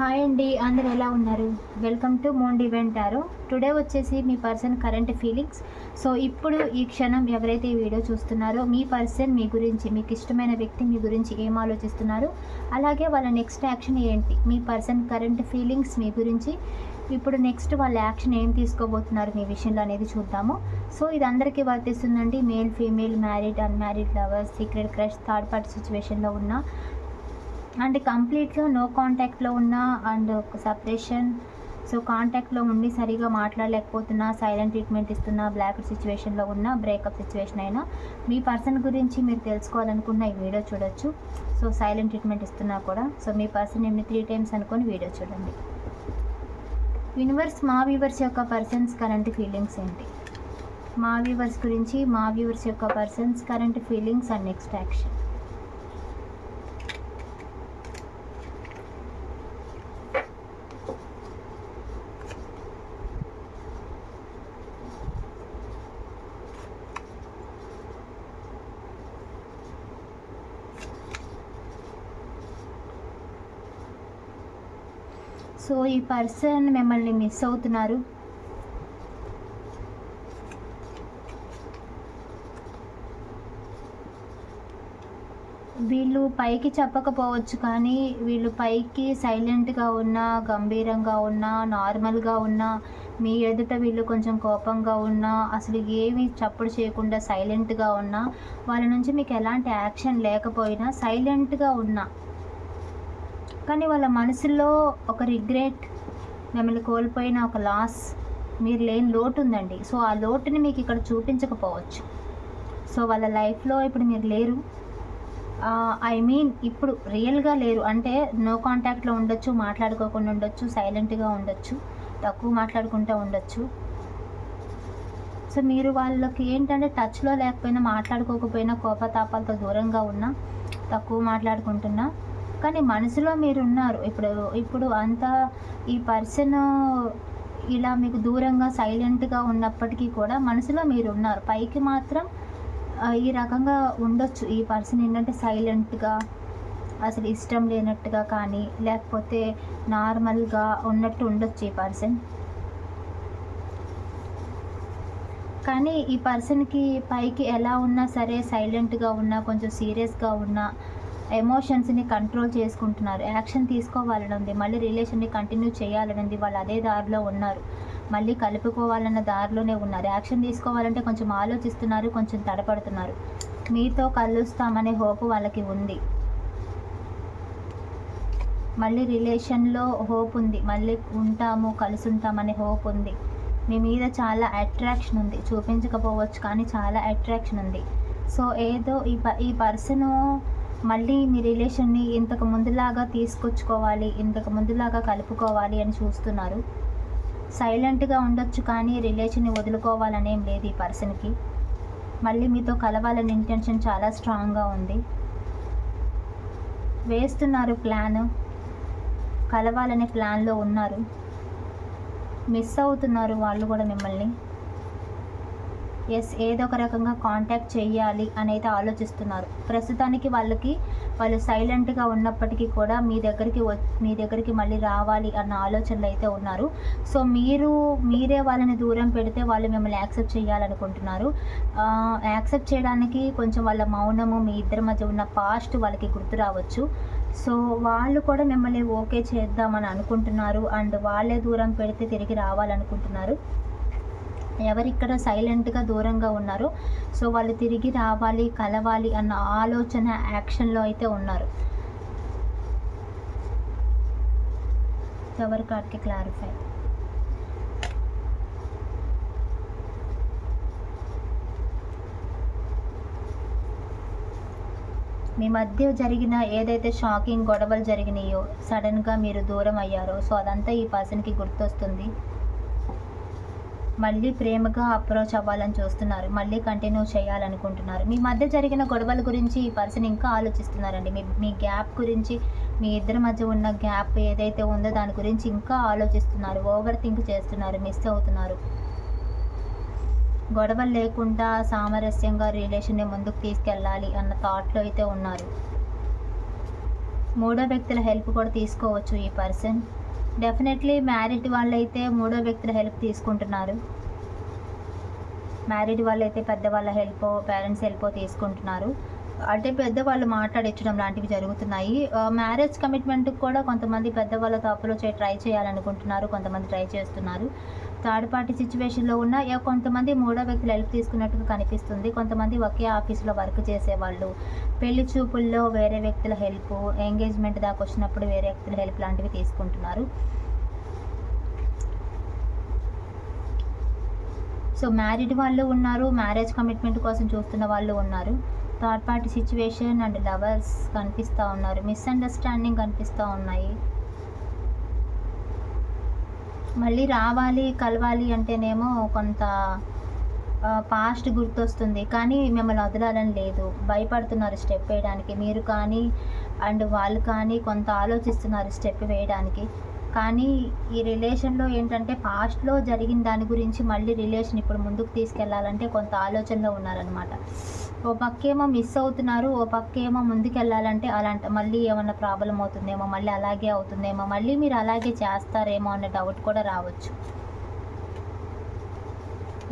Hi అండి అందరు ఎలా ఉన్నారు? వెల్కమ్ టు మోండి వెంటారో టుడే వచ్చేసి మీ పర్సన్ కరెంట్ ఫీలింగ్స్ సో ఇప్పుడు ఈ క్షణం ఎవరైతే ఈ వీడియో చూస్తున్నారో మీ పర్సన్ మీ గురించి మీకు ఇష్టమైన వ్యక్తి మీ గురించి ఏం ఆలోచిస్తున్నారు? అలాగే వాళ్ళ నెక్స్ట్ యాక్షన్ ఏంటి? మీ పర్సన్ కరెంట్ ఫీలింగ్స్ మీ గురించి. ఇప్పుడు నెక్స్ట్ వాళ్ళ యాక్షన్ ఏం తీసుకోబోతున్నారు మీ విషయంలో అనేది చూద్దాము. సో ఇది అందరికీ వర్తిస్తుందండి. Male female married unmarried lovers secret crush third party సిచ్యువేషన్లో ఉన్న అండ్ కంప్లీట్గా నో కాంటాక్ట్లో ఉన్న అండ్ సపరేషన్. సో కాంటాక్ట్లో ఉండి సరిగా మాట్లాడలేకపోతున్నా సైలెంట్ ట్రీట్మెంట్ ఇస్తున్నా బ్లాక్ సిచ్యువేషన్లో ఉన్న బ్రేకప్ సిచ్యువేషన్ అయినా మీ పర్సన్ గురించి మీరు తెలుసుకోవాలనుకున్న ఈ వీడియో చూడొచ్చు. సో సైలెంట్ ట్రీట్మెంట్ ఇస్తున్నా కూడా. సో మీ పర్సన్ ఎన్ని త్రీ టైమ్స్ అనుకొని వీడియో చూడండి. యూనివర్స్ మా వ్యూవర్స్ యొక్క పర్సన్స్ కరెంట్ ఫీలింగ్స్ ఏంటి? మా వ్యూవర్స్ గురించి మా వ్యూవర్స్ యొక్క persons current feelings and next action so ఈ పర్సన్ మిమ్మల్ని మిస్ అవుతున్నారు. వీళ్ళు పైకి చెప్పకపోవచ్చు కానీ వీళ్ళు పైకి సైలెంట్గా ఉన్నా గంభీరంగా ఉన్నా నార్మల్గా ఉన్నా మీ ఎదుట వీళ్ళు కొంచెం కోపంగా ఉన్నా అసలు ఏమి చప్పుడు చేయకుండా సైలెంట్గా ఉన్నా వాళ్ళ నుంచి మీకు ఎలాంటి యాక్షన్ లేకపోయినా సైలెంట్గా ఉన్నా. కానీ వాళ్ళ మనసులో ఒక రిగ్రెట్ మిమ్మల్ని కోల్పోయిన ఒక లాస్ మీరు లేని లోటు ఉందండి. సో ఆ లోటుని మీకు ఇక్కడ చూపించకపోవచ్చు. సో వాళ్ళ లైఫ్లో ఇప్పుడు మీరు లేరు. ఐ మీన్ ఇప్పుడు రియల్గా లేరు. అంటే నో కాంటాక్ట్లో ఉండొచ్చు మాట్లాడుకోకుండా ఉండొచ్చు సైలెంట్గా ఉండొచ్చు తక్కువ మాట్లాడుకుంటూ ఉండొచ్చు. సో మీరు వాళ్ళకి ఏంటంటే టచ్లో లేకపోయినా మాట్లాడుకోకపోయినా కోపతాపాలతో దూరంగా ఉన్నా తక్కువ మాట్లాడుకుంటున్నా కానీ మనసులో మీరు ఉన్నారు ఇప్పుడు ఇప్పుడు అంతా ఈ పర్సన్ ఇలా మీకు దూరంగా సైలెంట్గా ఉన్నప్పటికీ కూడా మనసులో మీరు ఉన్నారు పైకి మాత్రం ఈ రకంగా ఉండొచ్చు. ఈ పర్సన్ ఏంటంటే సైలెంట్గా అసలు ఇష్టం లేనట్టుగా కానీ లేకపోతే నార్మల్గా ఉన్నట్టు ఉండొచ్చు ఈ పర్సన్. కానీ ఈ పర్సన్కి పైకి ఎలా ఉన్నా సరే సైలెంట్గా ఉన్నా కొంచెం సీరియస్గా ఉన్నా ఎమోషన్స్ని కంట్రోల్ చేసుకుంటున్నారు. యాక్షన్ తీసుకోవాలని ఉంది మళ్ళీ రిలేషన్ని కంటిన్యూ చేయాలని ఉంది వాళ్ళు అదే దారిలో ఉన్నారు. మళ్ళీ కలుపుకోవాలన్న దారిలోనే ఉన్నారు. యాక్షన్ తీసుకోవాలంటే కొంచెం ఆలోచిస్తున్నారు. కొంచెం తడపడుతున్నారు. మీతో కలుస్తామనే హోప్ వాళ్ళకి ఉంది. మళ్ళీ రిలేషన్లో హోప్ ఉంది. మళ్ళీ ఉంటాము కలిసి ఉంటామనే హోప్ ఉంది. మీ మీద చాలా అట్రాక్షన్ ఉంది. చూపించకపోవచ్చు కానీ చాలా అట్రాక్షన్ ఉంది. సో ఏదో ఈ ప ఈ పర్సన్ మళ్ళీ మీ రిలేషన్ని ఇంతకు ముందులాగా తీసుకొచ్చుకోవాలి ఇంతకు ముందులాగా కలుపుకోవాలి అని చూస్తున్నారు. సైలెంట్గా ఉండొచ్చు కానీ రిలేషన్ని వదులుకోవాలనేం లేదు ఈ పర్సన్కి. మళ్ళీ మీతో కలవాలని ఇంటెన్షన్ చాలా స్ట్రాంగ్గా ఉంది. వేస్తున్నారు ప్లాన్. కలవాలనే ప్లాన్లో ఉన్నారు. మిస్ అవుతున్నారు వాళ్ళు కూడా మిమ్మల్ని. ఎస్ ఏదో ఒక రకంగా కాంటాక్ట్ చేయాలి అని అయితే ఆలోచిస్తున్నారు. ప్రస్తుతానికి వాళ్ళకి వాళ్ళు సైలెంట్గా ఉన్నప్పటికీ కూడా మీ దగ్గరికి వ మీ దగ్గరికి మళ్ళీ రావాలి అన్న ఆలోచనలు అయితే ఉన్నారు. సో మీరు మీరే వాళ్ళని దూరం పెడితే వాళ్ళు మిమ్మల్ని యాక్సెప్ట్ చేయాలనుకుంటున్నారు యాక్సెప్ట్ చేయడానికి కొంచెం వాళ్ళ మౌనము మీ ఇద్దరి మధ్య ఉన్న పాస్ట్ వాళ్ళకి గుర్తు రావచ్చు. సో వాళ్ళు కూడా మిమ్మల్ని ఓకే చేద్దామని అనుకుంటున్నారు. అండ్ వాళ్ళే దూరం పెడితే తిరిగి రావాలనుకుంటున్నారు. ఎవరిక్కడ సైలెంట్గా దూరంగా ఉన్నారో. సో వాళ్ళు తిరిగి రావాలి కలవాలి అన్న ఆలోచన యాక్షన్లో అయితే ఉన్నారు. ఎవరి కార్డ్కి క్లారిఫై? మీ మధ్య జరిగిన ఏదైతే షాకింగ్ గొడవలు జరిగినాయో సడన్గా మీరు దూరం అయ్యారో సో అదంతా ఈ పర్సన్కి గుర్తొస్తుంది. మళ్ళీ ప్రేమగా అప్రోచ్ అవ్వాలని చూస్తున్నారు. మళ్ళీ కంటిన్యూ చేయాలనుకుంటున్నారు. మీ మధ్య జరిగిన గొడవల గురించి ఈ పర్సన్ ఇంకా ఆలోచిస్తున్నారండి. మీ మీ గ్యాప్ గురించి మీ ఇద్దరి మధ్య ఉన్న గ్యాప్ ఏదైతే ఉందో దాని గురించి ఇంకా ఆలోచిస్తున్నారు. ఓవర్ థింక్ చేస్తున్నారు. మిస్ అవుతున్నారు. గొడవలు లేకుండా సామరస్యంగా రిలేషన్ని ముందుకు తీసుకెళ్ళాలి అన్న థాట్లో అయితే ఉన్నారు. మూడో వ్యక్తుల హెల్ప్ కూడా తీసుకోవచ్చు ఈ పర్సన్ డెఫినెట్లీ మ్యారీడ్ వాళ్ళైతే మూడో వ్యక్తుల హెల్ప్ తీసుకుంటున్నారు. మ్యారీడ్ వాళ్ళైతే పెద్దవాళ్ళ హెల్ప్ పేరెంట్స్ హెల్ప్ తీసుకుంటున్నారు. అంటే పెద్దవాళ్ళు మాట్లాడించడం లాంటివి జరుగుతున్నాయి. మ్యారేజ్ కమిట్మెంట్కి కూడా కొంతమంది పెద్దవాళ్ళతో అప్రోచ్ అయ్యి ట్రై చేయాలనుకుంటున్నారు కొంతమంది ట్రై చేస్తున్నారు. థర్డ్ పార్టీ సిచ్యువేషన్లో ఉన్న కొంతమంది మూడో వ్యక్తులు హెల్ప్ తీసుకున్నట్టుగా కనిపిస్తుంది. కొంతమంది ఒకే ఆఫీస్లో వర్క్ చేసేవాళ్ళు. పెళ్ళి చూపుల్లో వేరే వ్యక్తుల హెల్ప్ ఎంగేజ్మెంట్ దాకా వచ్చినప్పుడు వేరే వ్యక్తుల హెల్ప్ లాంటివి తీసుకుంటున్నారు. సో మ్యారీడ్ వాళ్ళు ఉన్నారు మ్యారేజ్ కమిట్మెంట్ కోసం చూస్తున్న వాళ్ళు ఉన్నారు. Third party situation and lovers కనిపిస్తూ ఉన్నారు మిస్అండర్స్టాండింగ్ కనిపిస్తూ ఉన్నాయి. మళ్ళీ రావాలి కలవాలి అంటేనేమో కొంత పాస్ట్ గుర్తొస్తుంది. కానీ మిమ్మల్ని వదలాలని లేదు. భయపడుతున్నారు స్టెప్ వేయడానికి. మీరు కానీ అండ్ వాళ్ళు కానీ కొంత ఆలోచిస్తున్నారు స్టెప్ వేయడానికి. కానీ ఈ రిలేషన్లో ఏంటంటే పాస్ట్లో జరిగిన దాని గురించి మళ్ళీ రిలేషన్ ఇప్పుడు ముందుకు తీసుకెళ్ళాలంటే కొంత ఆలోచనలో ఉన్నారనమాట ఓ పక్కేమో మిస్ అవుతున్నారు ఓ పక్కేమో ముందుకెళ్ళాలంటే అలాంటి మళ్ళీ ఏమన్నా ప్రాబ్లం అవుతుందేమో మళ్ళీ అలాగే అవుతుందేమో మళ్ళీ మీరు అలాగే చేస్తారేమో అనే డౌట్ కూడా రావచ్చు.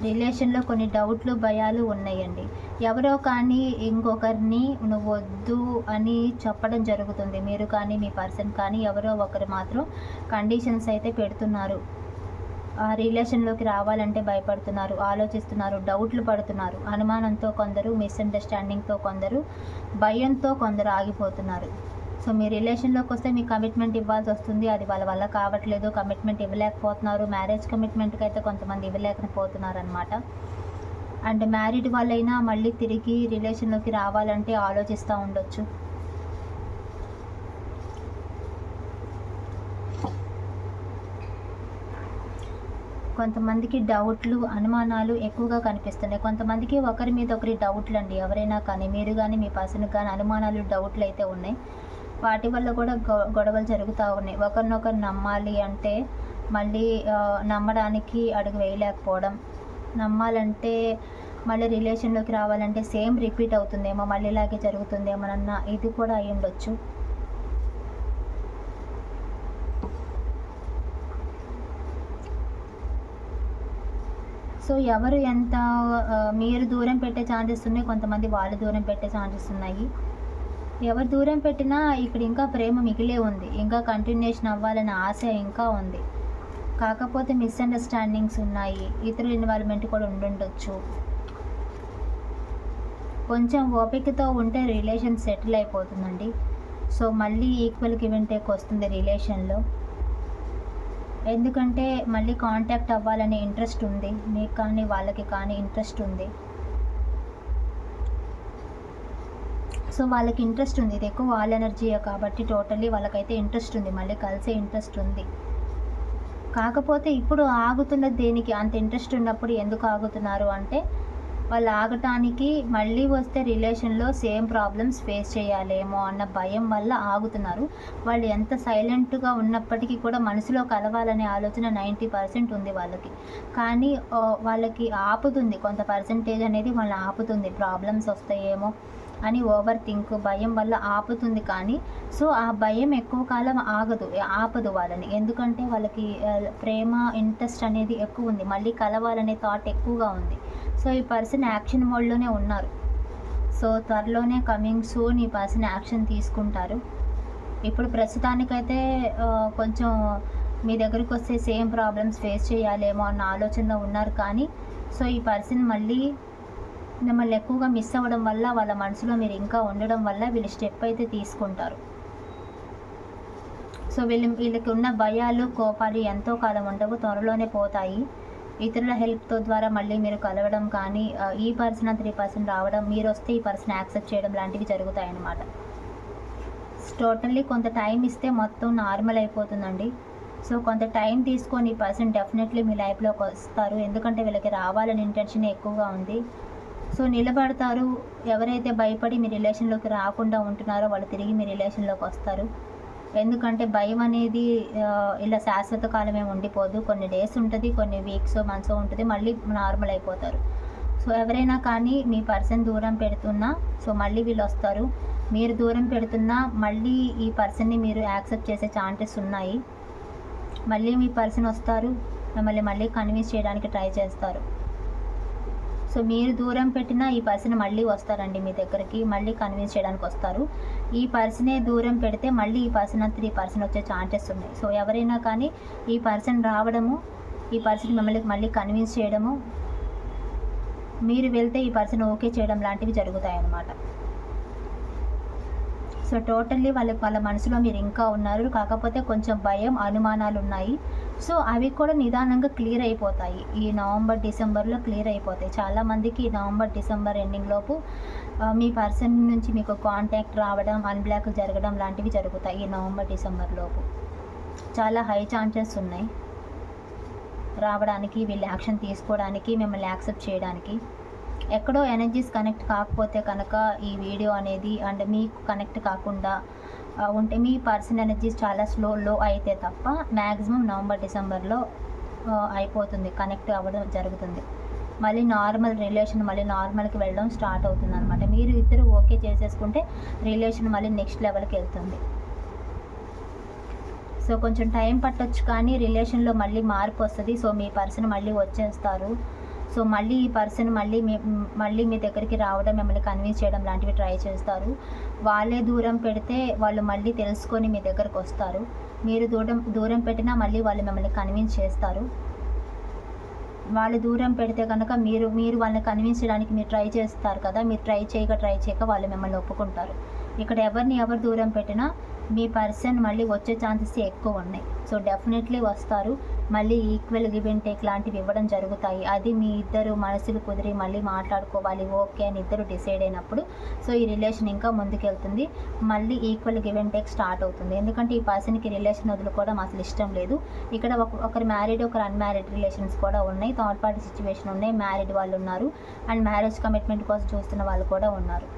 రిలేషన్లో కొన్ని డౌట్లు భయాలు ఉన్నాయండి. ఎవరో కానీ ఇంకొకరిని నువ్వు వద్దు అని చెప్పడం జరుగుతుంది. మీరు కానీ మీ పర్సన్ కానీ ఎవరో ఒకరు మాత్రం కండిషన్స్ అయితే పెడుతున్నారు. రిలేషన్లోకి రావాలంటే భయపడుతున్నారు ఆలోచిస్తున్నారు డౌట్లు పడుతున్నారు. అనుమానంతో కొందరు మిస్అండర్స్టాండింగ్తో కొందరు భయంతో కొందరు ఆగిపోతున్నారు. సో మీ రిలేషన్లోకి వస్తే మీ కమిట్మెంట్ ఇవ్వాల్సి వస్తుంది. అది వాళ్ళ వల్ల కావట్లేదు. కమిట్మెంట్ ఇవ్వలేకపోతున్నారు. మ్యారేజ్ కమిట్మెంట్కి అయితే కొంతమంది ఇవ్వలేకపోతున్నారు అనమాట అండ్ మ్యారీడ్ వాళ్ళైనా మళ్ళీ తిరిగి రిలేషన్లోకి రావాలంటే ఆలోచిస్తూ ఉండొచ్చు. కొంతమందికి డౌట్లు అనుమానాలు ఎక్కువగా కనిపిస్తున్నాయి. కొంతమందికి ఒకరి మీద ఒకరి డౌట్లు అండి ఎవరైనా కానీ మీరు కానీ మీ పర్సన్కి కానీ అనుమానాలు డౌట్లు అయితే ఉన్నాయి. వాటి వల్ల కూడా గొ- గొడవలు జరుగుతూ ఉన్నాయి. ఒకరినొకరు నమ్మాలి అంటే మళ్ళీ నమ్మడానికి అడుగు వేయలేకపోవడం. నమ్మాలంటే మళ్ళీ రిలేషన్లోకి రావాలంటే సేమ్ రిపీట్ అవుతుందేమో మళ్ళీ ఇలాగే జరుగుతుందేమోనన్న ఇది కూడా అయి ఉండొచ్చు సో ఎవరు ఎంత మీరు దూరం పెట్టే ఛాన్సెస్ ఉన్నాయి కొంతమంది వాళ్ళు దూరం పెట్టే ఛాన్సెస్ ఉన్నాయి. ఎవరు దూరం పెట్టినా ఇక్కడ ఇంకా ప్రేమ మిగిలే ఉంది ఇంకా కంటిన్యూషన్ అవ్వాలనే ఆశ ఇంకా ఉంది. కాకపోతే మిస్అండర్స్టాండింగ్స్ ఉన్నాయి ఇతరుల ఇన్వాల్వ్మెంట్ కూడా ఉండుండొచ్చు. కొంచెం ఓపికతో ఉంటే రిలేషన్ సెటిల్ అయిపోతుందండి. సో మళ్ళీ ఈక్వల్ గివెన్ టేక్ వస్తుంది రిలేషన్లో ఎందుకంటే మళ్ళీ కాంటాక్ట్ అవ్వాలనే ఇంట్రెస్ట్ ఉంది. మీకు కానీ వాళ్ళకి కానీ ఇంట్రెస్ట్ ఉంది. సో వాళ్ళకి ఇంట్రెస్ట్ ఉంది. ఇది ఎక్కువ వాళ్ళ ఎనర్జీయే కాబట్టి టోటల్లీ వాళ్ళకైతే ఇంట్రెస్ట్ ఉంది. మళ్ళీ కలిసే ఇంట్రెస్ట్ ఉంది. కాకపోతే ఇప్పుడు ఆగుతున్నది దేనికి? అంత ఇంట్రెస్ట్ ఉన్నప్పుడు ఎందుకు ఆగుతున్నారు అంటే వాళ్ళు ఆగటానికి మళ్ళీ వస్తే రిలేషన్లో సేమ్ ప్రాబ్లమ్స్ ఫేస్ చేయాలేమో అన్న భయం వల్ల ఆగుతున్నారు. వాళ్ళు ఎంత సైలెంట్గా ఉన్నప్పటికీ కూడా మనసులో కలవాలనే ఆలోచన నైంటీ పర్సెంట్ ఉంది వాళ్ళకి. కానీ వాళ్ళకి ఆపుతుంది. కొంత పర్సంటేజ్ అనేది వాళ్ళని ఆపుతుంది. ప్రాబ్లమ్స్ వస్తాయేమో అని ఓవర్ థింక్ భయం వల్ల ఆపుతుంది కానీ సో ఆ భయం ఎక్కువ కాలం ఆగదు ఆపదు వాళ్ళని. ఎందుకంటే వాళ్ళకి ప్రేమ ఇంట్రెస్ట్ అనేది ఎక్కువ ఉంది. మళ్ళీ కలవాలనే థాట్ ఎక్కువగా ఉంది. సో ఈ పర్సన్ యాక్షన్ మోడ్లోనే ఉన్నారు. సో త్వరలోనే కమింగ్ సూన్ ఈ పర్సన్ యాక్షన్ తీసుకుంటారు. ఇప్పుడు ప్రస్తుతానికైతే కొంచెం మీ దగ్గరికి వస్తే సేమ్ ప్రాబ్లమ్స్ ఫేస్ చేయాలేమో అన్న ఆలోచనలో ఉన్నారు కానీ సో ఈ పర్సన్ మళ్ళీ మిమ్మల్ని ఎక్కువగా మిస్ అవ్వడం వల్ల వాళ్ళ మనసులో మీరు ఇంకా ఉండడం వల్ల వీళ్ళు స్టెప్ అయితే తీసుకుంటారు. సో వీళ్ళు వీళ్ళకి ఉన్న భయాలు కోపాలు ఎంతో కాలం ఉండవు త్వరలోనే పోతాయి. ఇతరుల హెల్ప్తో ద్వారా మళ్ళీ మీరు కలవడం కానీ ఈ పర్సన్ త్రీ పర్సన్ రావడం మీరు వస్తే ఈ పర్సన్ యాక్సెప్ట్ చేయడం లాంటివి జరుగుతాయి అన్నమాట టోటల్లీ కొంత టైం ఇస్తే మొత్తం నార్మల్ అయిపోతుందండి. సో కొంత టైం తీసుకొని ఈ పర్సన్ డెఫినెట్లీ మీ లైఫ్లోకి వస్తారు. ఎందుకంటే వీళ్ళకి రావాలని ఇంటెన్షన్ ఎక్కువగా ఉంది. సో నిలబడతారు. ఎవరైతే భయపడి మీ రిలేషన్లోకి రాకుండా ఉంటున్నారో వాళ్ళు తిరిగి మీ రిలేషన్లోకి వస్తారు. ఎందుకంటే భయం అనేది ఇలా శాశ్వత కాలమే ఉండిపోదు. కొన్ని డేస్ ఉంటుంది కొన్ని వీక్స్ మంత్స్ ఉంటుంది మళ్ళీ నార్మల్ అయిపోతారు. సో ఎవరైనా కానీ మీ పర్సన్ దూరం పెడుతున్నా సో మళ్ళీ వీళ్ళు వస్తారు. మీరు దూరం పెడుతున్నా మళ్ళీ ఈ పర్సన్ని మీరు యాక్సెప్ట్ చేసే ఛాన్సెస్ ఉన్నాయి. మళ్ళీ మీ పర్సన్ వస్తారు మిమ్మల్ని మళ్ళీ కన్విన్స్ చేయడానికి ట్రై చేస్తారు. సో మీరు దూరం పెట్టినా ఈ పర్సన్ మళ్ళీ వస్తారండి మీ దగ్గరికి మళ్ళీ కన్విన్స్ చేయడానికి వస్తారు. ఈ పర్సనే దూరం పెడితే మళ్ళీ ఈ పర్సన్ అంతా ఈ పర్సన్ వచ్చే ఛాన్సెస్ ఉన్నాయి. సో ఎవరైనా కానీ ఈ పర్సన్ రావడము ఈ పర్సన్ మిమ్మల్ని మళ్ళీ కన్విన్స్ చేయడము మీరు వెళ్తే ఈ పర్సన్ ఓకే చేయడం లాంటివి జరుగుతాయి అన్నమాట సో టోటల్లీ వాళ్ళకి వాళ్ళ మనసులో మీరు ఇంకా ఉన్నారు. కాకపోతే కొంచెం భయం అనుమానాలు ఉన్నాయి సో అవి కూడా నిదానంగా క్లియర్ అయిపోతాయి. ఈ నవంబర్ డిసెంబర్లో క్లియర్ అయిపోతాయి. చాలామందికి ఈ నవంబర్ డిసెంబర్ ఎండింగ్ లోపు మీ పర్సన్ నుంచి మీకు కాంటాక్ట్ రావడం అన్బ్లాక్ జరగడం లాంటివి జరుగుతాయి ఈ నవంబర్ డిసెంబర్ లోపు. చాలా హై ఛాన్సెస్ ఉన్నాయి. రావడానికి వీళ్ళు యాక్షన్ తీసుకోవడానికి మిమ్మల్ని యాక్సెప్ట్ చేయడానికి. ఎక్కడో ఎనర్జీస్ కనెక్ట్ కాకపోతే కనుక ఈ వీడియో అనేది అండ్ మీకు కనెక్ట్ కాకుండా ఉంటే మీ పర్సన్ ఎనర్జీస్ చాలా స్లో లో అయితే తప్ప మ్యాక్సిమం నవంబర్ డిసెంబర్లో అయిపోతుంది కనెక్ట్ అవ్వడం జరుగుతుంది. మళ్ళీ నార్మల్ రిలేషన్ మళ్ళీ నార్మల్కి వెళ్ళడం స్టార్ట్ అవుతుంది అనమాట మీరు ఇద్దరు ఓకే చేసేసుకుంటే రిలేషన్ మళ్ళీ నెక్స్ట్ లెవెల్కి వెళ్తుంది. సో కొంచెం టైం పట్టొచ్చు కానీ రిలేషన్లో మళ్ళీ మార్పు వస్తుంది. సో మీ పర్సన్ మళ్ళీ వచ్చేస్తారు. సో మళ్ళీ ఈ పర్సన్ మళ్ళీ మీ మళ్ళీ మీ దగ్గరికి రావడం మిమ్మల్ని కన్విన్స్ చేయడం లాంటివి ట్రై చేస్తారు. వాళ్ళే దూరం పెడితే వాళ్ళు మళ్ళీ తెలుసుకొని మీ దగ్గరకు వస్తారు. మీరు దూరం దూరం పెట్టినా మళ్ళీ వాళ్ళు మిమ్మల్ని కన్విన్స్ చేస్తారు. వాళ్ళు దూరం పెడితే కనుక మీరు మీరు వాళ్ళని కన్విన్స్ చేయడానికి మీరు ట్రై చేస్తారు కదా మీరు ట్రై చేయక ట్రై చేయక వాళ్ళు మిమ్మల్ని ఒప్పుకుంటారు. ఇక్కడ ఎవరిని ఎవరు దూరం పెట్టినా మీ పర్సన్ మళ్ళీ వచ్చే ఛాన్సెస్ ఎక్కువ ఉన్నాయి. సో డెఫినెట్లీ వస్తారు. మళ్ళీ ఈక్వల్ గివ్ అండ్ టేక్ లాంటివి ఇవ్వడం జరుగుతాయి. అది మీ ఇద్దరు మనసులు కుదిరి మళ్ళీ మాట్లాడుకోవాలి. ఓకే అని ఇద్దరు డిసైడ్ అయినప్పుడు సో ఈ రిలేషన్ ఇంకా ముందుకెళ్తుంది. మళ్ళీ equal give and take start అవుతుంది. ఎందుకంటే ఈ పర్సన్కి రిలేషన్ వదులుకోవడం అసలు ఇష్టం లేదు. ఇక్కడ ఒక ఒకరు మ్యారీడ్ ఒకరు అన్మ్యారీడ్ రిలేషన్స్ కూడా ఉన్నాయి. థర్డ్ పార్టీ సిచ్యువేషన్ ఉన్నాయి. మ్యారీడ్ వాళ్ళు ఉన్నారు. అండ్ మ్యారేజ్ కమిట్మెంట్ కోసం చూస్తున్న వాళ్ళు కూడా ఉన్నారు.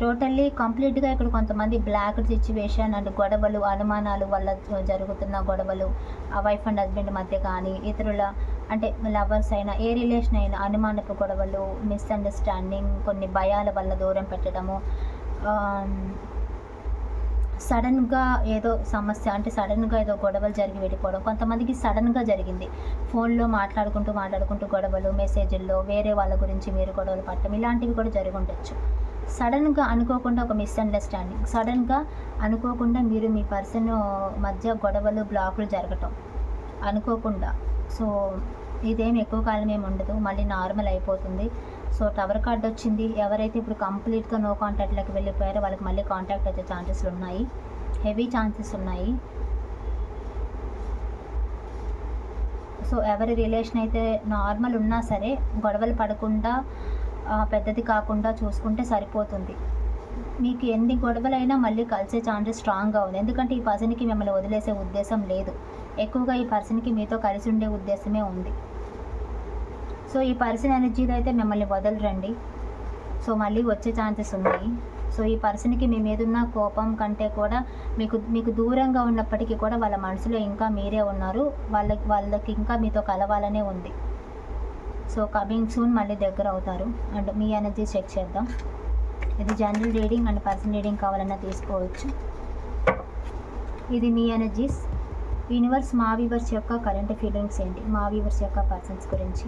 టోటల్లీ కంప్లీట్గా ఇక్కడ కొంతమంది బ్లాక్ సిచ్యువేషన్ అండ్ గొడవలు అనుమానాలు వల్ల జరుగుతున్న గొడవలు ఆ వైఫ్ అండ్ హస్బెండ్ మధ్య కానీ ఇతరుల అంటే లవర్స్ అయినా ఏ రిలేషన్ అయినా అనుమానపు గొడవలు మిస్అండర్స్టాండింగ్ కొన్ని భయాల వల్ల దూరం పెట్టడము సడన్గా ఏదో సమస్య అంటే సడన్గా ఏదో గొడవలు జరిగి వెళ్ళిపోవడం కొంతమందికి సడన్గా జరిగింది. ఫోన్లో మాట్లాడుకుంటూ మాట్లాడుకుంటూ గొడవలు మెసేజ్ల్లో వేరే వాళ్ళ గురించి మీరు గొడవలు పట్టడం ఇలాంటివి కూడా జరిగి ఉండొచ్చు. సడన్గా అనుకోకుండా ఒక మిస్అండర్స్టాండింగ్. సడన్గా అనుకోకుండా మీరు మీ పర్సన్ మధ్య గొడవలు బ్లాకులు జరగటం అనుకోకుండా. సో ఇదేం ఎక్కువ కాలం ఏమి ఉండదు. మళ్ళీ నార్మల్ అయిపోతుంది. సో టవర్ కార్డ్ వచ్చింది. ఎవరైతే ఇప్పుడు కంప్లీట్గా నో కాంటాక్ట్లోకి వెళ్ళిపోయారో వాళ్ళకి మళ్ళీ కాంటాక్ట్ వచ్చే ఛాన్సెస్లు ఉన్నాయి. హెవీ ఛాన్సెస్ ఉన్నాయి. సో ఎవరి రిలేషన్ అయితే నార్మల్ ఉన్నా సరే గొడవలు పడకుండా పెద్దది కాకుండా చూసుకుంటే సరిపోతుంది. మీకు ఎన్ని గొడవలైనా మళ్ళీ కలిసే ఛాన్సెస్ స్ట్రాంగ్గా ఉంది. ఎందుకంటే ఈ పర్సన్కి మిమ్మల్ని వదిలేసే ఉద్దేశం లేదు. ఎక్కువగా ఈ పర్సన్కి మీతో కలిసి ఉండే ఉద్దేశమే ఉంది. సో ఈ పర్సన్ ఎనర్జీలో అయితే మిమ్మల్ని వదలరండి. సో మళ్ళీ వచ్చే ఛాన్సెస్ ఉన్నాయి. సో ఈ పర్సన్కి మీ మీద ఉన్న కోపం కంటే కూడా మీకు మీకు దూరంగా ఉన్నప్పటికీ కూడా వాళ్ళ మనసులో ఇంకా మీరే ఉన్నారు. వాళ్ళకి వాళ్ళకి ఇంకా మీతో కలవాలనే ఉంది. సో కమింగ్ సూన్ మళ్ళీ దగ్గర అవుతారు. అండ్ మీ ఎనర్జీ చెక్ చేద్దాం. ఇది general reading and person reading కావాలన్నా తీసుకోవచ్చు. ఇది మీ ఎనర్జీస్ యూనివర్స్ మా వీవర్స్ యొక్క కరెంట్ ఫీలింగ్స్ ఏంటి? మా వీవర్స్ యొక్క పర్సన్స్ గురించి.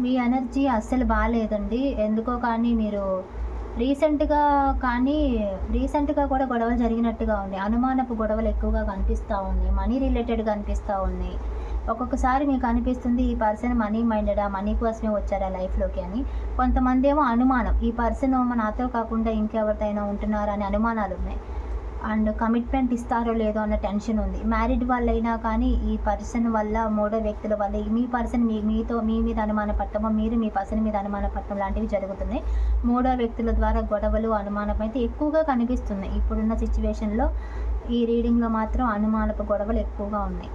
మీ ఎనర్జీ అస్సలు బాగాలేదండి ఎందుకో కానీ మీరు రీసెంట్గా కానీ రీసెంట్గా కూడా గొడవలు జరిగినట్టుగా ఉన్నాయి. అనుమానపు గొడవలు ఎక్కువగా కనిపిస్తూ ఉన్నాయి. మనీ రిలేటెడ్గా అనిపిస్తూ ఉన్నాయి. ఒక్కొక్కసారి మీకు అనిపిస్తుంది ఈ పర్సన్ మనీ మైండెడా? మనీ కోసమే వచ్చారా లైఫ్లోకి అని. కొంతమంది ఏమో అనుమానం. ఈ పర్సన్ నాతో కాకుండా ఇంకెవరితైనా ఉంటున్నారా అని అనుమానాలు ఉన్నాయి. అండ్ కమిట్మెంట్ ఇస్తారో లేదో అన్న టెన్షన్ ఉంది. మ్యారీడ్ వాళ్ళైనా కానీ ఈ పర్సన్ వల్ల మూడో వ్యక్తుల వల్ల మీ పర్సన్ మీ మీతో మీ మీద అనుమాన పట్టడం మీరు మీ పర్సన్ మీద అనుమాన పట్టడం లాంటివి జరుగుతున్నాయి. మూడో వ్యక్తుల ద్వారా గొడవలు అనుమానం అయితే ఎక్కువగా కనిపిస్తున్నాయి. ఇప్పుడున్న సిచ్యువేషన్లో ఈ రీడింగ్లో మాత్రం అనుమానపు గొడవలు ఎక్కువగా ఉన్నాయి.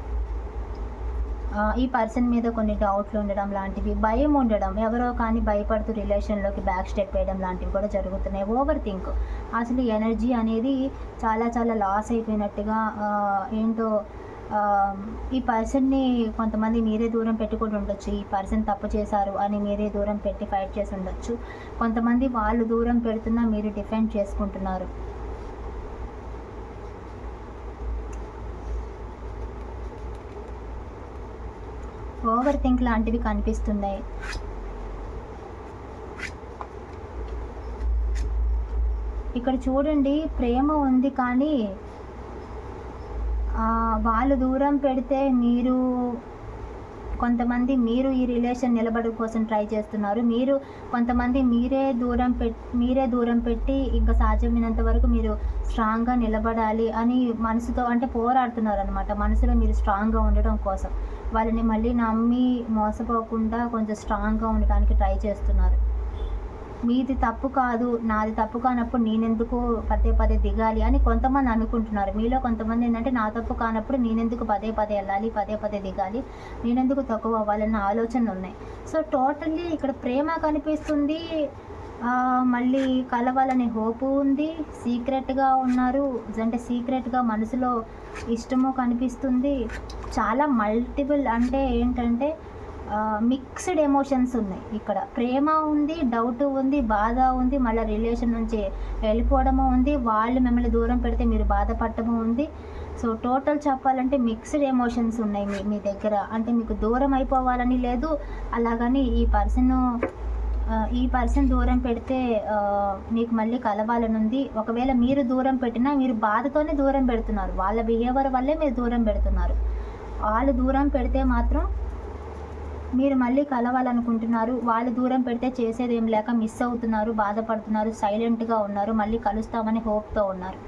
ఈ పర్సన్ మీద కొన్ని డౌట్లు ఉండడం లాంటివి భయం ఉండడం ఎవరో కానీ భయపడుతూ రిలేషన్లోకి బ్యాక్ స్టెప్ వేయడం లాంటివి కూడా జరుగుతున్నాయి. ఓవర్ థింక్ అసలు ఎనర్జీ అనేది చాలా చాలా లాస్ అయిపోయినట్టుగా ఏంటో ఈ పర్సన్ని కొంతమంది మీరే దూరం పెట్టుకుని ఉండొచ్చు. ఈ పర్సన్ తప్పు చేశారు అని మీరే దూరం పెట్టి ఫైట్ చేసి ఉండొచ్చు. కొంతమంది వాళ్ళు దూరం పెడుతున్నా మీరు డిఫెండ్ చేసుకుంటున్నారు. ఓవర్ థింక్ లాంటివి కనిపిస్తున్నాయి. ఇక్కడ చూడండి ప్రేమ ఉంది కానీ ఆ, వాళ్ళు దూరం పెడితే మీరు కొంతమంది మీరు ఈ రిలేషన్ నిలబడడం కోసం ట్రై చేస్తున్నారు. మీరు కొంతమంది మీరే దూరం పెట్ మీరే దూరం పెట్టి ఇంకా సాధ్యమైనంత వరకు మీరు స్ట్రాంగ్గా నిలబడాలి అని మనసుతో అంటే పోరాడుతున్నారు అనమాట మనసులో మీరు స్ట్రాంగ్గా ఉండడం కోసం. వాళ్ళని మళ్ళీ నమ్మి మోసపోకుండా కొంచెం స్ట్రాంగ్గా ఉండడానికి ట్రై చేస్తున్నారు. మీది తప్పు కాదు నాది తప్పు కానప్పుడు నేనెందుకు పదే పదే దిగాలి అని కొంతమంది అనుకుంటున్నారు. మీలో కొంతమంది ఏంటంటే నా తప్పు కానప్పుడు నేనెందుకు పదే పదే వెళ్ళాలి పదే పదే దిగాలి నేనెందుకు తక్కువ అవ్వాలన్న ఆలోచనలు ఉన్నాయి. సో టోటల్లీ ఇక్కడ ప్రేమ కనిపిస్తుంది. మళ్ళీ కలవాలనే హోపు ఉంది. సీక్రెట్గా ఉన్నారు. అంటే సీక్రెట్గా మనసులో ఇష్టము కనిపిస్తుంది. చాలా మల్టిపుల్ అంటే ఏంటంటే మిక్స్డ్ ఎమోషన్స్ ఉన్నాయి ఇక్కడ. ప్రేమ ఉంది డౌట్ ఉంది బాధ ఉంది మళ్ళీ రిలేషన్ నుంచి వెళ్ళిపోవడము ఉంది వాళ్ళు మిమ్మల్ని దూరం పెడితే మీరు బాధపడటము ఉంది. సో టోటల్ చెప్పాలంటే మిక్స్డ్ ఎమోషన్స్ ఉన్నాయి మీ మీ దగ్గర. అంటే మీకు దూరం అయిపోవాలని లేదు అలాగని ఈ పర్సన్ ఈ పర్సన్ దూరం పెడితే మీకు మళ్ళీ కలవాలని ఉంది. ఒకవేళ మీరు దూరం పెట్టినా మీరు బాధతోనే దూరం పెడుతున్నారు. వాళ్ళ బిహేవియర్ వల్లే మీరు దూరం పెడుతున్నారు. వాళ్ళు దూరం పెడితే మాత్రం మీరు మళ్ళీ కలవాలనుకుంటున్నారు వాళ్ళు దూరం పెడితే చేసేది ఏం లేక మిస్ అవుతున్నారు బాధపడుతున్నారు సైలెంట్గా ఉన్నారు మళ్ళీ కలుస్తామని హోప్తో ఉన్నారు.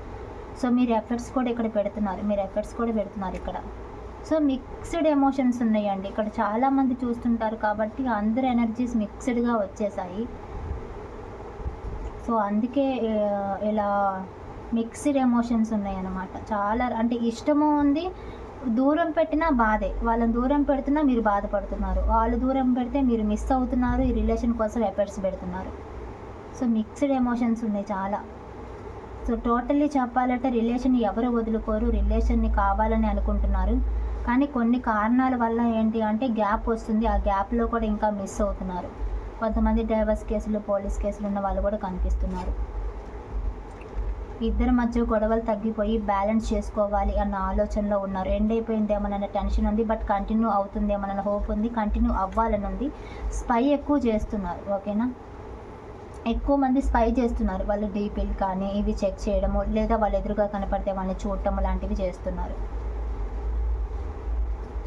సో మీరు ఎఫర్ట్స్ కూడా ఇక్కడ పెడుతున్నారు మీరు ఎఫర్ట్స్ కూడా పెడుతున్నారు ఇక్కడ. సో మిక్స్డ్ ఎమోషన్స్ ఉన్నాయండి. ఇక్కడ చాలామంది చూస్తుంటారు కాబట్టి అందరు ఎనర్జీస్ మిక్స్డ్గా వచ్చేసాయి. సో అందుకే ఇలా మిక్స్డ్ ఎమోషన్స్ ఉన్నాయన్నమాట. చాలా అంటే ఇష్టము ఉంది దూరం పెట్టినా బాధే. వాళ్ళని దూరం పెడుతున్నా మీరు బాధపడుతున్నారు. వాళ్ళు దూరం పెడితే మీరు మిస్ అవుతున్నారు. ఈ రిలేషన్ కోసం ఎఫర్ట్స్ పెడుతున్నారు. సో మిక్స్డ్ ఎమోషన్స్ ఉన్నాయి చాలా. సో టోటల్లీ చెప్పాలంటే రిలేషన్ ఎవరు వదులుకోరు. రిలేషన్ని కావాలని అనుకుంటున్నారు. కానీ కొన్ని కారణాల వల్ల ఏంటి అంటే గ్యాప్ వస్తుంది. ఆ గ్యాప్లో కూడా ఇంకా మిస్ అవుతున్నారు. కొంతమంది డైవర్స్ కేసులు పోలీస్ కేసులు ఉన్న వాళ్ళు కూడా కనిపిస్తున్నారు. ఇద్దరి మధ్య గొడవలు తగ్గిపోయి బ్యాలెన్స్ చేసుకోవాలి అన్న ఆలోచనలో ఉన్నారు. ఎండ్ అయిపోయిందేమోనన్న టెన్షన్ ఉంది బట్ కంటిన్యూ అవుతుందేమోనన్న హోప్ ఉంది. కంటిన్యూ అవ్వాలని ఉంది. స్పై ఎక్కువ చేస్తున్నారు ఓకేనా? ఎక్కువ మంది స్పై చేస్తున్నారు. వాళ్ళు డీపీలు కానీ ఇవి చెక్ చేయడము లేదా వాళ్ళు ఎదురుగా కనపడితే వాళ్ళని చూడటం లాంటివి చేస్తున్నారు.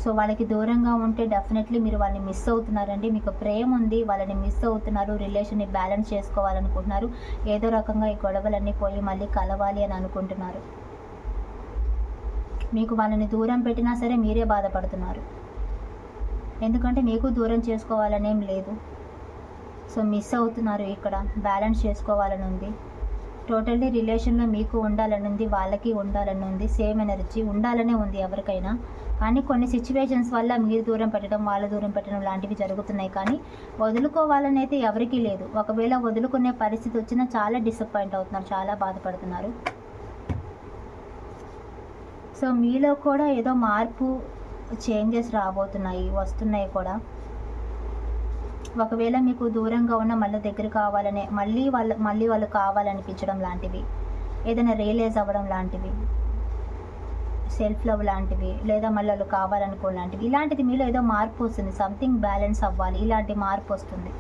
సో వాళ్ళకి దూరంగా ఉంటే డెఫినెట్లీ మీరు వాళ్ళని మిస్ అవుతున్నారండి. మీకు ప్రేమ ఉంది వాళ్ళని మిస్ అవుతున్నారు రిలేషన్ని బ్యాలెన్స్ చేసుకోవాలనుకుంటున్నారు. ఏదో రకంగా ఈ గొడవలన్నీ పోయి మళ్ళీ కలవాలి అని అనుకుంటున్నారు. మీకు వాళ్ళని దూరం పెట్టినా సరే మీరే బాధపడుతున్నారు. ఎందుకంటే మీకు దూరం చేసుకోవాలనేం లేదు. సో మిస్ అవుతున్నారు ఇక్కడ బ్యాలెన్స్ చేసుకోవాలని ఉంది. టోటల్లీ రిలేషన్లో మీకు ఉండాలని ఉంది వాళ్ళకి ఉండాలని ఉంది సేమ్ ఎనర్జీ ఉండాలనే ఉంది ఎవరికైనా. కానీ కొన్ని సిచ్యువేషన్స్ వల్ల మీరు దూరం పెట్టడం వాళ్ళ దూరం పెట్టడం లాంటివి జరుగుతున్నాయి. కానీ వదులుకోవాలని అయితే ఎవరికీ లేదు. ఒకవేళ వదులుకునే పరిస్థితి వచ్చినా చాలా డిసప్పాయింట్ అవుతున్నారు చాలా బాధపడుతున్నారు. సో మీలో కూడా ఏదో మార్పు చేంజెస్ రాబోతున్నాయి వస్తున్నాయి కూడా. ఒకవేళ మీకు దూరంగా ఉన్న మళ్ళీ దగ్గర కావాలనే మళ్ళీ వాళ్ళ మళ్ళీ వాళ్ళు కావాలనిపించడం లాంటివి ఏదైనా రియలైజ్ అవ్వడం లాంటివి సెల్ఫ్ లవ్ లాంటివి లేదా మళ్ళీ వాళ్ళు కావాలనుకో లాంటివి ఇలాంటిది మీలో ఏదో మార్పు వస్తుంది. సంథింగ్ బ్యాలెన్స్ అవ్వాలి. ఇలాంటి మార్పు వస్తుంది.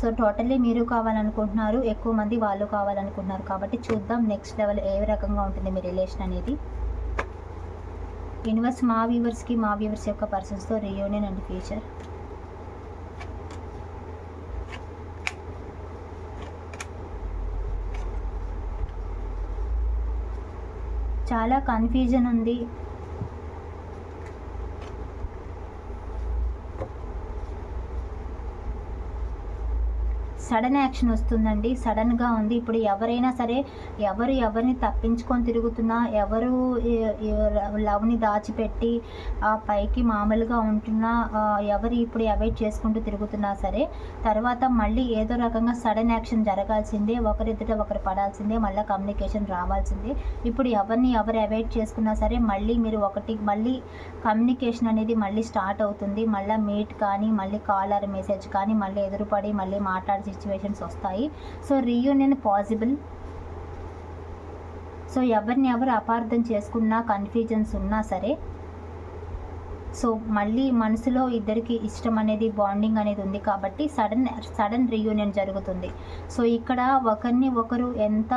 సో టోటల్లీ మీరు కావాలనుకుంటున్నారు ఎక్కువ మంది వాళ్ళు కావాలనుకుంటున్నారు కాబట్టి చూద్దాం నెక్స్ట్ లెవెల్ ఏ రకంగా ఉంటుంది మీ రిలేషన్ అనేది. యూనివర్స్ మా వ్యూవర్స్కి మా వ్యూవర్స్ యొక్క పర్సన్స్తో రియూనియన్ అండ్ ఫ్యూచర్ చాలా కన్ఫ్యూజన్ ఉంది. సడన్ యాక్షన్ వస్తుందండి. సడన్గా ఉంది. ఇప్పుడు ఎవరైనా సరే ఎవరు ఎవరిని తప్పించుకొని తిరుగుతున్నా ఎవరు లవ్ని దాచిపెట్టి ఆ పైకి మామూలుగా ఉంటున్నా ఎవరు ఇప్పుడు అవాయిడ్ చేసుకుంటూ తిరుగుతున్నా సరే తర్వాత మళ్ళీ ఏదో రకంగా సడన్ యాక్షన్ జరగాల్సిందే ఒకరిద్దట ఒకరు పడాల్సిందే మళ్ళీ కమ్యూనికేషన్ రావాల్సిందే. ఇప్పుడు ఎవరిని ఎవరు అవాయిడ్ చేసుకున్నా సరే మళ్ళీ మీరు ఒకటి మళ్ళీ కమ్యూనికేషన్ అనేది మళ్ళీ స్టార్ట్ అవుతుంది. మళ్ళీ మీట్ కానీ మళ్ళీ కాలర్ మెసేజ్ కానీ మళ్ళీ ఎదురుపడి మళ్ళీ మాట్లాడి సిచ్యువేషన్స్ వస్తాయి. సో రీయూనియన్ పాసిబుల్ సో ఎవరిని ఎవరు అపార్థం చేసుకున్నా కన్ఫ్యూజన్స్ ఉన్నా సరే సో మళ్ళీ మనసులో ఇద్దరికి ఇష్టం అనేది బాండింగ్ అనేది ఉంది కాబట్టి సడన్ సడన్ రీయూనియన్ జరుగుతుంది. సో ఇక్కడ ఒకరిని ఒకరు ఎంత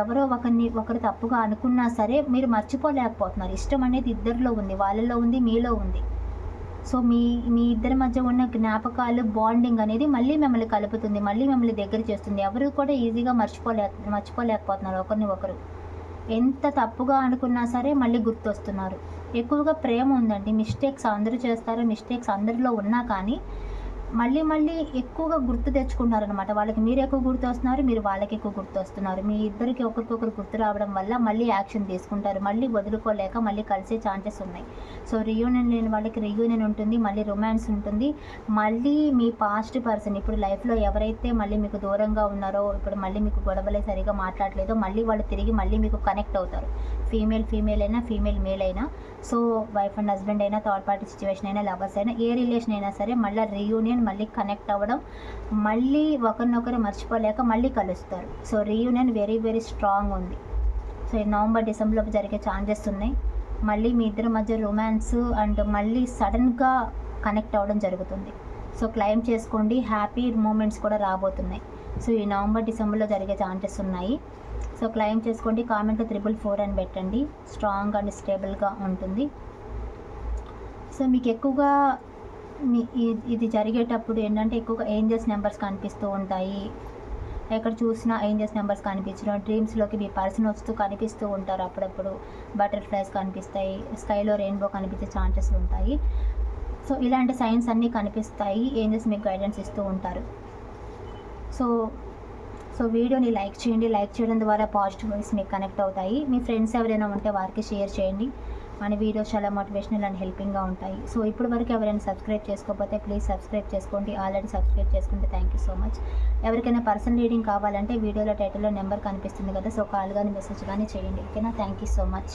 ఎవరో ఒకరిని ఒకరు తప్పుగా అనుకున్నా సరే మీరు మర్చిపోలేకపోతున్నారు. ఇష్టం అనేది ఇద్దరిలో ఉంది వాళ్ళలో ఉంది మీలో ఉంది. సో మీ మీ ఇద్దరి మధ్య ఉన్న జ్ఞాపకాలు బాండింగ్ అనేది మళ్ళీ మిమ్మల్ని కలుపుతుంది మళ్ళీ మిమ్మల్ని దగ్గర చేస్తుంది. ఎవరు కూడా ఈజీగా మర్చిపోలే మర్చిపోలేకపోతున్నారు ఒకరిని ఒకరు. ఎంత తప్పుగా అనుకున్నా సరే మళ్ళీ గుర్తొస్తున్నారు. ఎక్కువగా ప్రేమ ఉందండి. మిస్టేక్స్ అందరూ చేస్తారు మిస్టేక్స్ అందరిలో ఉన్నా కానీ మళ్ళీ మళ్ళీ ఎక్కువగా గుర్తు తెచ్చుకుంటారనమాట వాళ్ళకి మీరు ఎక్కువ గుర్తు వస్తున్నారు మీరు వాళ్ళకి ఎక్కువ గుర్తు వస్తున్నారు. మీ ఇద్దరికి ఒకరికొకరు గుర్తు రావడం వల్ల మళ్ళీ యాక్షన్ తీసుకుంటారు. మళ్ళీ వదులుకోలేక మళ్ళీ కలిసే ఛాన్సెస్ ఉన్నాయి. సో రియూనియన్ లేని వాళ్ళకి రియూనియన్ ఉంటుంది మళ్ళీ రొమాన్స్ ఉంటుంది. మళ్ళీ మీ పాస్ట్ పర్సన్ ఇప్పుడు లైఫ్లో ఎవరైతే మళ్ళీ మీకు దూరంగా ఉన్నారో ఇప్పుడు మళ్ళీ మీకు గొడవలే సరిగా మాట్లాడలేదో మళ్ళీ వాళ్ళు తిరిగి మళ్ళీ మీకు కనెక్ట్ అవుతారు. ఫీమేల్ ఫీమేల్ అయినా ఫీమేల్ మేల్ అయినా. సో వైఫ్ అండ్ హస్బెండ్ అయినా థర్డ్ పార్టీ సిచ్యువేషన్ అయినా లవర్స్ అయినా ఏ రిలేషన్ అయినా సరే మళ్ళీ రీయూనియన్ మళ్ళీ కనెక్ట్ అవ్వడం మళ్ళీ ఒకరినొకరు మర్చిపోలేక మళ్ళీ కలుస్తారు. So reunion very very strong ఉంది. సో ఈ నవంబర్ డిసెంబర్లో జరిగే ఛాన్సెస్ ఉన్నాయి. మళ్ళీ మీ ఇద్దరి మధ్య రొమాన్స్ అండ్ మళ్ళీ సడన్గా కనెక్ట్ అవ్వడం జరుగుతుంది. సో క్లైమ్ చేసుకోండి. హ్యాపీ మూమెంట్స్ కూడా రాబోతున్నాయి. సో ఈ నవంబర్ డిసెంబర్లో జరిగే ఛాన్సెస్ ఉన్నాయి. సో క్లైమ్ చేసుకోండి. కామెంట్లో త్రిబుల్ ఫోర్ అని పెట్టండి. స్ట్రాంగ్ అండ్ స్టేబుల్గా ఉంటుంది. సో మీకు ఎక్కువగా మీ ఇది జరిగేటప్పుడు ఏంటంటే ఎక్కువగా ఏంజల్స్ నెంబర్స్ కనిపిస్తూ ఉంటాయి. ఎక్కడ చూసినా ఏంజల్స్ నెంబర్స్ కనిపించడం డ్రీమ్స్లోకి మీ పర్సన్ వస్తూ కనిపిస్తూ ఉంటారు అప్పుడప్పుడు. బటర్ఫ్లైస్ కనిపిస్తాయి స్కైలో రెయిన్బో కనిపించే ఛాన్సెస్ ఉంటాయి. సో ఇలాంటి సైన్స్ అన్నీ కనిపిస్తాయి ఏంజల్స్ మీకు గైడెన్స్ ఇస్తూ ఉంటారు. సో సో వీడియోని లైక్ చేయండి. లైక్ చేయడం ద్వారా పాజిటివ్ వైస్ మీకు కనెక్ట్ అవుతాయి. మీ ఫ్రెండ్స్ ఎవరైనా ఉంటే వారికి షేర్ చేయండి. మన వీడియోస్ చాలా మోటివేషనల్ అండ్ హెల్పింగ్గా ఉంటాయి. సో ఇప్పటి వరకు ఎవరైనా సబ్స్క్రైబ్ చేసుకోకపోతే ప్లీజ్ సబ్స్క్రైబ్ చేసుకోండి. ఆల్రెడీ సబ్స్క్రైబ్ చేసుకుంటే థ్యాంక్ యూ సో మచ్ ఎవరికైనా పర్సన్ రీడింగ్ కావాలంటే వీడియోలో టైటిల్లో నెంబర్ కనిపిస్తుంది కదా సో కాల్ కానీ మెసేజ్ కానీ చేయండి. ఓకేనా? Thank you so much